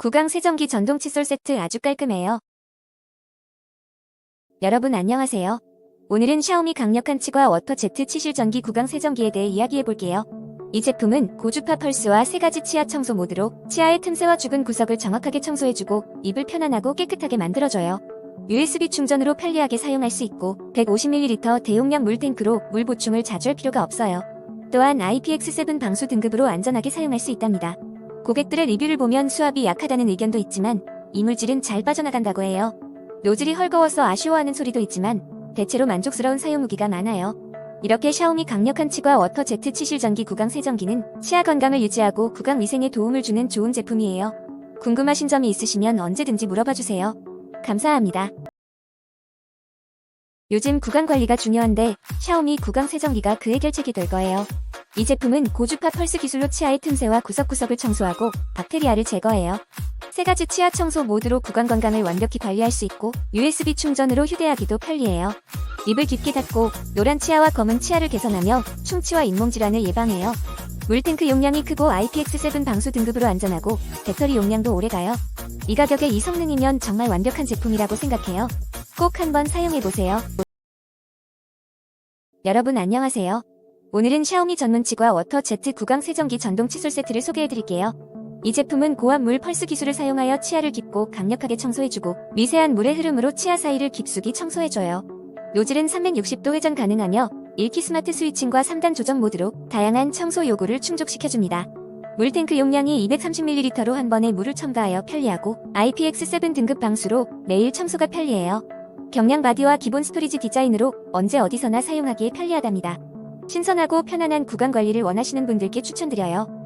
구강 세정기 전동 칫솔 세트 아주 깔끔해요. 여러분 안녕하세요. 오늘은 샤오미 강력한 치과 워터 제트 치실 전기 구강 세정기에 대해 이야기해 볼게요. 이 제품은 고주파 펄스와 세 가지 치아 청소 모드로 치아의 틈새와 죽은 구석을 정확하게 청소해주고 입을 편안하고 깨끗하게 만들어줘요. USB 충전으로 편리하게 사용할 수 있고 150ml 대용량 물탱크로 물 보충을 자주 할 필요가 없어요. 또한 IPX7 방수 등급으로 안전하게 사용할 수 있답니다. 고객들의 리뷰를 보면 수압이 약하다는 의견도 있지만 이물질은 잘 빠져나간다고 해요. 노즐이 헐거워서 아쉬워하는 소리도 있지만 대체로 만족스러운 사용 후기가 많아요. 이렇게 샤오미 강력한 치과 워터 제트 치실 전기 구강 세정기는 치아 건강을 유지하고 구강 위생에 도움을 주는 좋은 제품이에요. 궁금하신 점이 있으시면 언제든지 물어봐 주세요. 감사합니다. 요즘 구강 관리가 중요한데 샤오미 구강 세정기가 그 해결책이 될 거예요. 이 제품은 고주파 펄스 기술로 치아의 틈새와 구석구석을 청소하고 박테리아를 제거해요. 세 가지 치아 청소 모드로 구강 건강을 완벽히 관리할 수 있고 USB 충전으로 휴대하기도 편리해요. 입을 깊게 닫고 노란 치아와 검은 치아를 개선하며 충치와 잇몸 질환을 예방해요. 물탱크 용량이 크고 IPX7 방수 등급으로 안전하고 배터리 용량도 오래가요. 이 가격에 이 성능이면 정말 완벽한 제품이라고 생각해요. 꼭 한번 사용해보세요. 여러분 안녕하세요. 오늘은 샤오미 전문 치과 워터 제트 구강 세정기 전동 칫솔 세트를 소개해드릴게요. 이 제품은 고압 물 펄스 기술을 사용하여 치아를 깊고 강력하게 청소해주고 미세한 물의 흐름으로 치아 사이를 깊숙이 청소해줘요. 노즐은 360도 회전 가능하며 1키 스마트 스위칭과 3단 조정 모드로 다양한 청소 요구를 충족시켜줍니다. 물탱크 용량이 230ml로 한 번에 물을 첨가하여 편리하고 IPX7 등급 방수로 매일 청소가 편리해요. 경량 바디와 기본 스토리지 디자인으로 언제 어디서나 사용하기에 편리하답니다. 신선하고 편안한 구강 관리를 원하시는 분들께 추천드려요.